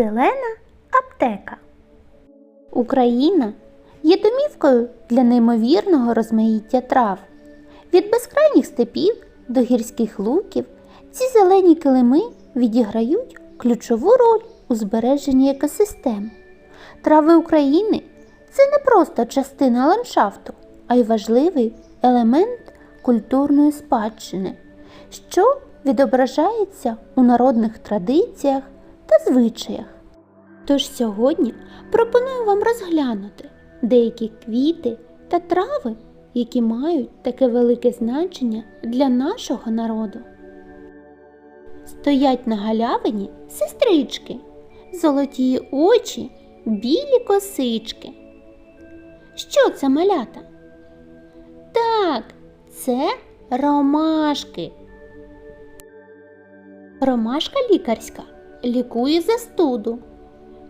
Зелена аптека. Україна є домівкою для неймовірного розмаїття трав. Від безкрайніх степів до гірських луків ці зелені килими відіграють ключову роль у збереженні екосистем. Трави України це не просто частина ландшафту, а й важливий елемент культурної спадщини, що відображається у народних традиціях та звичаях. Тож сьогодні пропоную вам розглянути деякі квіти та трави, які мають таке велике значення для нашого народу. Стоять на галявині сестрички, золоті очі, білі косички. Що це малята? Так, це ромашки. Ромашка лікарська лікує застуду.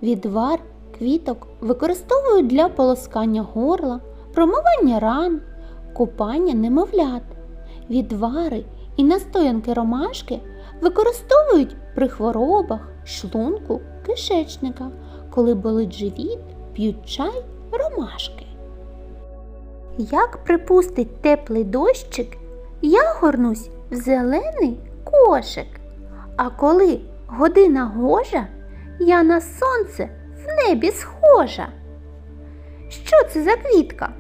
Відвар квіток використовують для полоскання горла, промивання ран, купання немовлят. Відвари і настоянки ромашки використовують при хворобах, шлунку, кишечника, коли болить живіт, п'ють чай ромашки. Як припустить теплий дощик, я горнусь в зелений кошик. А коли година гожа, я на сонце в небі схожа. Що це за квітка?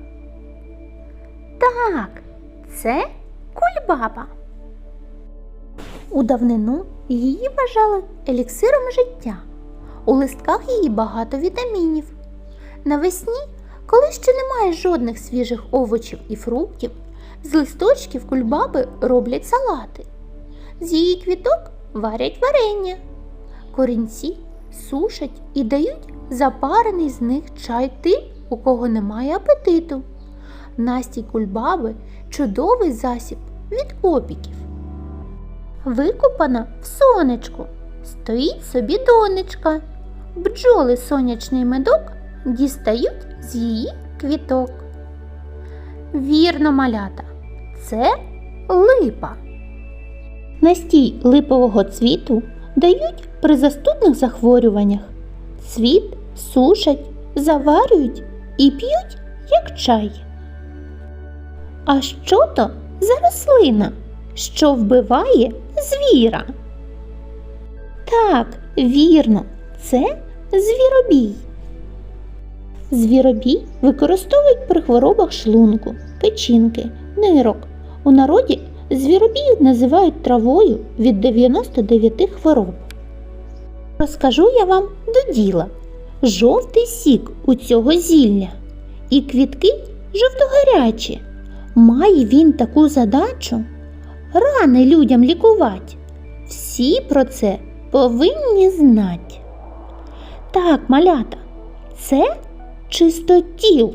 Так, це кульбаба. У давнину її вважали еліксиром життя. У листках її багато вітамінів. Навесні, коли ще немає жодних свіжих овочів і фруктів, з листочків кульбаби роблять салати. З її квіток варять варення. Корінці сушать і дають запарений з них чай тим, у кого немає апетиту. Настій кульбаби чудовий засіб від опіків. Викопана в сонечку, стоїть собі донечка. Бджоли сонячний медок дістають з її квіток. Вірно, малята, це липа. Настій липового цвіту дають при застудних захворюваннях. Цвіт сушать, заварюють і п'ють як чай. А що то за рослина, що вбиває звіра? Так, вірно, це звіробій. Звіробій використовують при хворобах шлунку, печінки, нирок. У народі звіробій називають травою від 99 хвороб. Розкажу я вам до діла. Жовтий сік у цього зілля і квітки жовтогарячі. Має він таку задачу рани людям лікувати. Всі про це повинні знати. Так, малята, це чистотіл.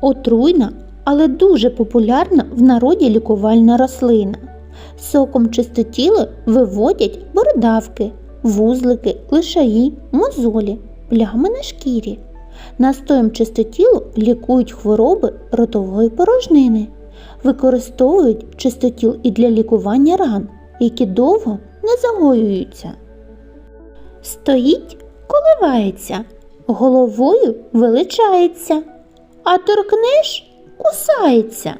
Отруйна, але дуже популярна в народі лікувальна рослина. Соком чистотіла виводять бородавки, вузлики, лишаї, мозолі, плями на шкірі. Настоєм чистотілу лікують хвороби ротової порожнини. Використовують чистотіл і для лікування ран, які довго не загоюються. Стоїть, коливається, головою величається, а торкнеш кусається.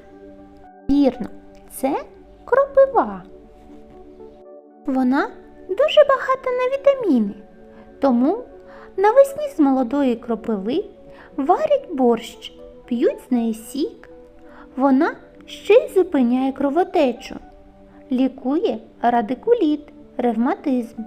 Вірно, це кропива. Вона дуже багата на вітаміни, тому навесні з молодої кропиви варять борщ, п'ють з неї сік. Вона ще й зупиняє кровотечу, лікує радикуліт, ревматизм.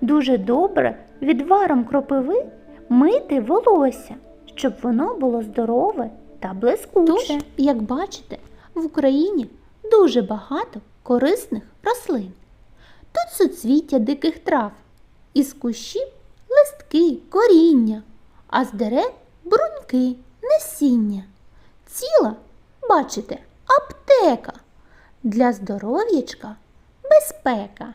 Дуже добре відваром кропиви мити волосся, щоб воно було здорове та блискуче. Тож, як бачите, в Україні дуже багато корисних рослин. Тут суцвіття диких трав, із кущів листки, коріння, а з дерев бруньки, насіння. Ціла, бачите, аптека. Для здоров'ячка безпека.